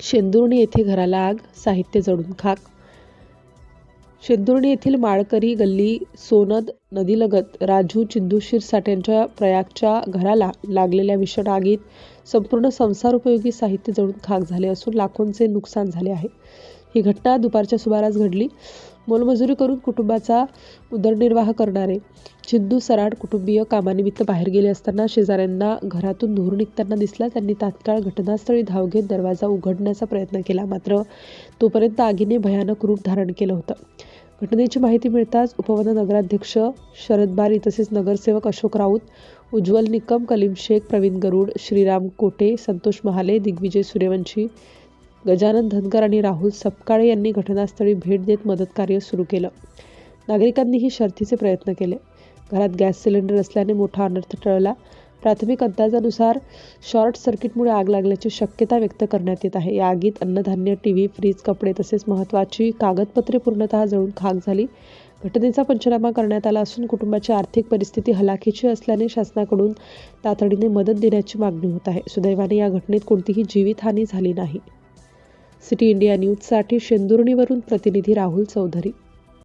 शेंदुर्णी येथे घराला आग साहित्य जळून खाक. शेंदुर्णी येथील माळकरी गल्ली सोनद नदीलगत राजू चिंदू शिरसाट यांच्या प्रयागच्या घराला लागलेल्या भीषण आगीत संपूर्ण संसारोपयोगी साहित्य जळून खाक झाले असून लाखोंचे नुकसान झाले आहे. ही घटना दुपारच्या सुमारास घडली. मोलमजुरी करून कुटुंबाचा उदरनिर्वाह करणारे चिंदू सराड कुटुंबीय कामानिमित्त बाहेर गेले असताना शेजाऱ्यांना घरातून धूर निघताना दिसला. त्यांनी तात्काळ घटनास्थळी धाव घेत दरवाजा उघडण्याचा प्रयत्न केला. मात्र तोपर्यंत आगीने भयानक रूप धारण केलं होतं. घटनेची माहिती मिळताच उपवन नगराध्यक्ष शरद बारी तसेच नगरसेवक अशोक राऊत उज्ज्वल निकम कलीम शेख प्रवीण गरुड श्रीराम कोटे संतोष महाले दिग्विजय सूर्यवंशी गजानन धनगर आणि राहुल सपकाळे यांनी घटनास्थळी भेट देत मदतकार्य सुरू केलं. नागरिकांनीही शर्थीचे प्रयत्न केले. घरात गॅस सिलेंडर असल्याने मोठा अनर्थ टळला. प्राथमिक अंदाजानुसार शॉर्ट सर्किटमुळे आग लागल्याची शक्यता व्यक्त करण्यात येत आहे. या आगीत अन्नधान्य टीव्ही फ्रीज कपडे तसेच महत्त्वाची कागदपत्रे पूर्णतः जळून खाक झाली. घटनेचा पंचनामा करण्यात आला असून कुटुंबाची आर्थिक परिस्थिती हलाखीची असल्याने शासनाकडून तातडीने मदत देण्याची मागणी होत आहे. सुदैवाने या घटनेत कोणतीही जीवितहानी झाली नाही. सिटी इंडिया न्यूजसाठी शेंदुर्णीवरून प्रतिनिधी राहुल चौधरी.